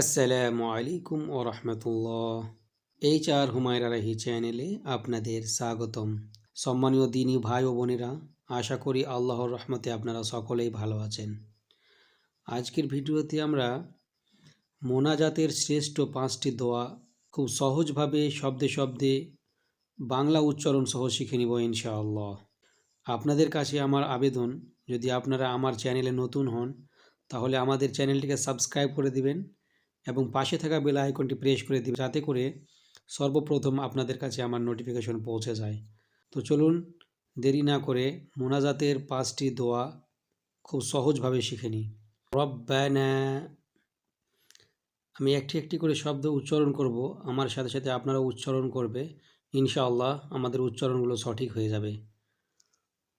আসসালামু আলাইকুম ও রহমতুল্লাহ। এইচ আর হুমায়রা রাহি চ্যানেলে আপনাদের স্বাগতম। সম্মানীয় দিনী ভাই ও বোনেরা, আশা করি আল্লাহর রহমতে আপনারা সকলেই ভালো আছেন। আজকের ভিডিওতে আমরা মোনাজাতের শ্রেষ্ঠ পাঁচটি দোয়া খুব সহজভাবে শব্দে শব্দে বাংলা উচ্চারণ সহ শিখে নিব ইনশাআল্লাহ। আপনাদের কাছে আমার আবেদন, যদি আপনারা আমার চ্যানেলে নতুন হন, তাহলে আমাদের চ্যানেলটিকে সাবস্ক্রাইব করে দিবেন এবং পাশে থাকা বেল আইকনটি প্রেস করে দিবেন যাতে করে সর্বপ্রথম আপনাদের কাছে আমার নোটিফিকেশন পৌঁছে যায়। তো চলুন, দেরি না করে মোনাজাতের পাঁচটি দোয়া খুব সহজভাবে শিখে নিই। রব্বানা, আমি একটি একটি করে শব্দ উচ্চারণ করব, আমার সাথে সাথে আপনারা উচ্চারণ করবে, ইনশাআল্লাহ আমাদের উচ্চারণগুলো সঠিক হয়ে যাবে।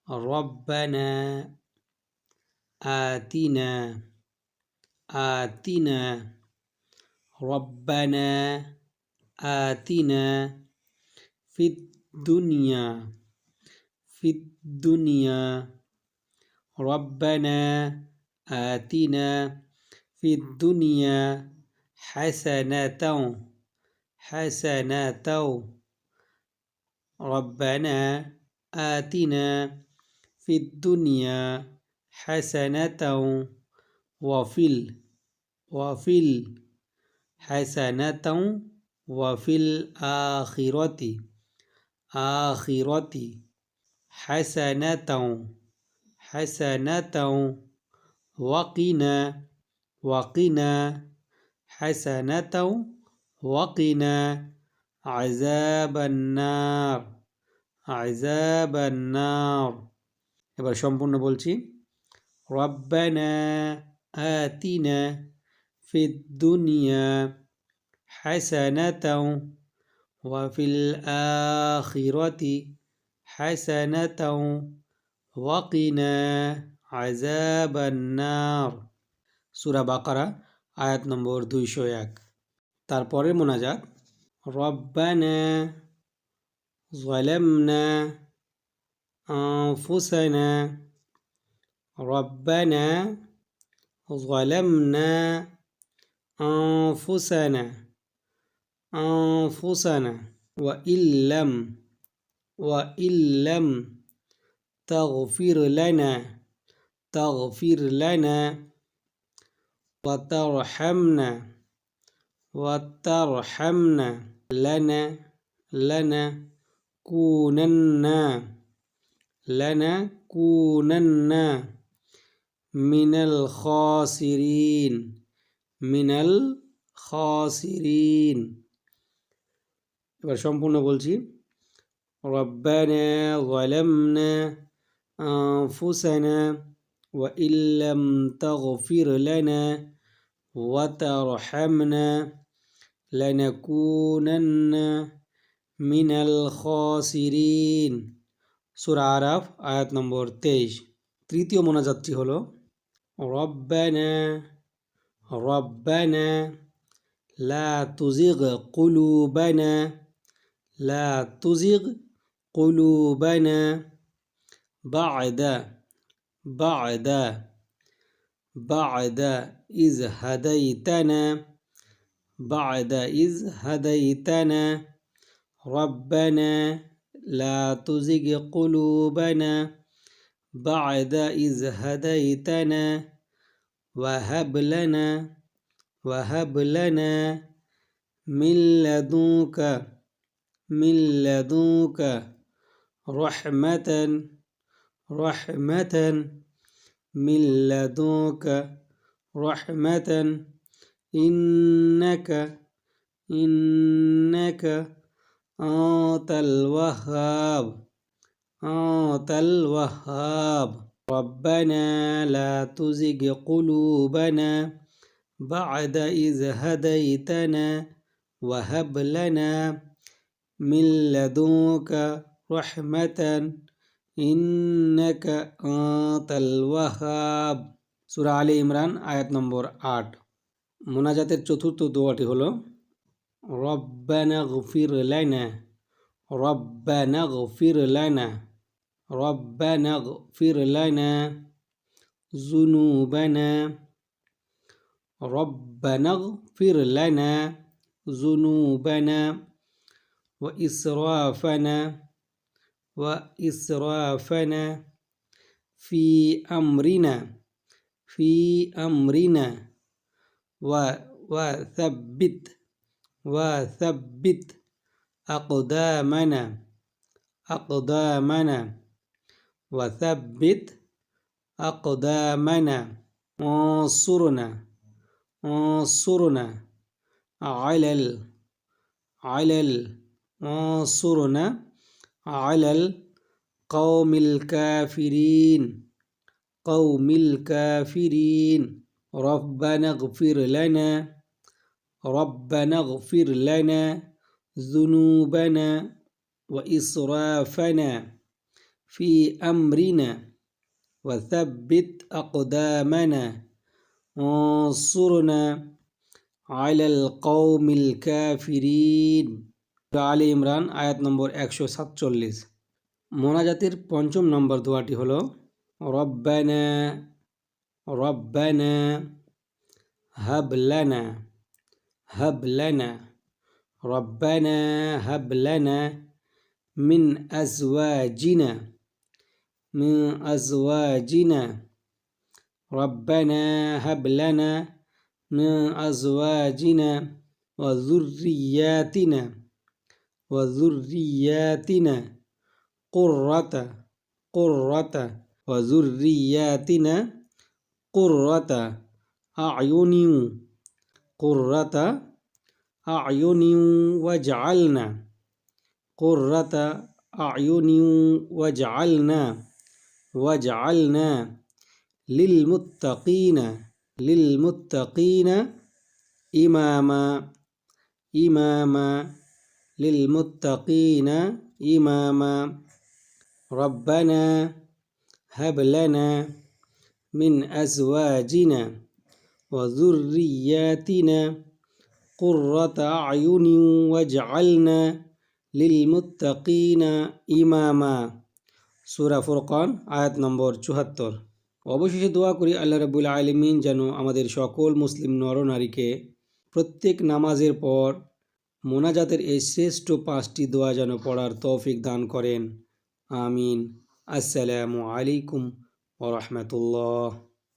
রব্বানা, আতিনা আতিনা ربنا آتنا في الدنيا في الدنيا. ربنا آتنا في الدنيا حسنة حسنة. ربنا آتنا في الدنيا حسنة وفي وفي حسنة وفي الآخرة آخرة حسنة حسنة وقنا وقنا حسنة وقنا عذاب النار عذاب النار এবার সম্পূর্ণ বলছি রব্বানা আতিনা في الدنيا حسنة وفي الآخرة حسنة وقنا عذاب النار সুরা বাকারা আয়াত নম্বর দুইশো এক তারপরে মোনাজাত রব্বানা ظلمنا أنفسنا ربنا ظلمنا أنفسنا أنفسنا. وإن لم وإن لم تغفر لنا تغفر لنا. وترحمنا وترحمنا. لنا لنا كوننا لنكونن من الخاسرين. মিনাল খাসিরিন। এবার সম্পূর্ণ বলছি। রব্বানা ওয়ালামনা আনফুসানা ওয়া ইল্লাম তাগফির লানা ওয়া তারহামনা লানাকুনান্না মিনাল খাসিরিন। সূরা আরাফ, আয়াত নম্বর 23 তৃতীয় মোনাজাতটি হলো, রব্বানা ربنا لا تزغ قلوبنا لا تزغ قلوبنا بعد بعد بعد إذ هديتنا بعد إذ هديتنا. ربنا لا تزغ قلوبنا بعد إذ هديتنا. وهب لنا وهب لنا من لدنك من لدنك رحمة رحمة من لدنك رحمة. إنك إنك أنت الوهاب أنت الوهاب. ربنا لا تزغ قلوبنا بعد إذ هديتنا وهب لنا من لدنك رحمة إنك أنت الوهاب সুরা আলী ইমরান আয়াত নম্বর আট মোনাজাতের চতুর্থ দোয়াটি হলো রব্বানা গফির লাইনা রব্বানা গফির লাইনা ربنا اغفر لنا ذنوبنا. ربنا اغفر لنا ذنوبنا وإسرافنا وإسرافنا في أمرنا في أمرنا. و- وثبت وثبت أقدامنا أقدامنا. وثبت أقدامنا. انصرنا. انصرنا. على ال. على ال. انصرنا. على القوم الكافرين. قوم الكافرين. ربنا اغفر لنا. ربنا اغفر لنا ذنوبنا وإسرافنا. في أمرنا وثبت أقدامنا انصرنا على القوم الكافرين আলী ইমরান আয়াত নম্বর একশো সাতচল্লিশ মোনাজাতের পঞ্চম নম্বর দোয়াটি হলো রব্বানা রব্বানা হাবলানা হাবলানা রব্বানা হাবলানা মিন আজওয়াজিনা من أزواجنا. ربنا هب لنا من أزواجنا وذرياتنا وذرياتنا قرة قرة وذرياتنا قرة أعين قرة أعين واجعلنا قرة أعين واجعلنا. واجعلنا للمتقين للمتقين إماما إماما للمتقين إماما. ربنا هب لنا من أزواجنا وذرياتنا قرة أعين واجعلنا للمتقين إماما. সুরা ফুরকান, আয়াত নম্বর চুহাত্তর অবশেষে দোয়া করি আল্লাহ রাবুল আলমিন যেন আমাদের সকল মুসলিম নরনারীকে প্রত্যেক নামাজের পর মোনাজাতের এই শ্রেষ্ঠ পাঁচটি দোয়া যেন পড়ার তৌফিক দান করেন। আমিন। আসসালামু আলাইকুম ওরহমতুল্লাহ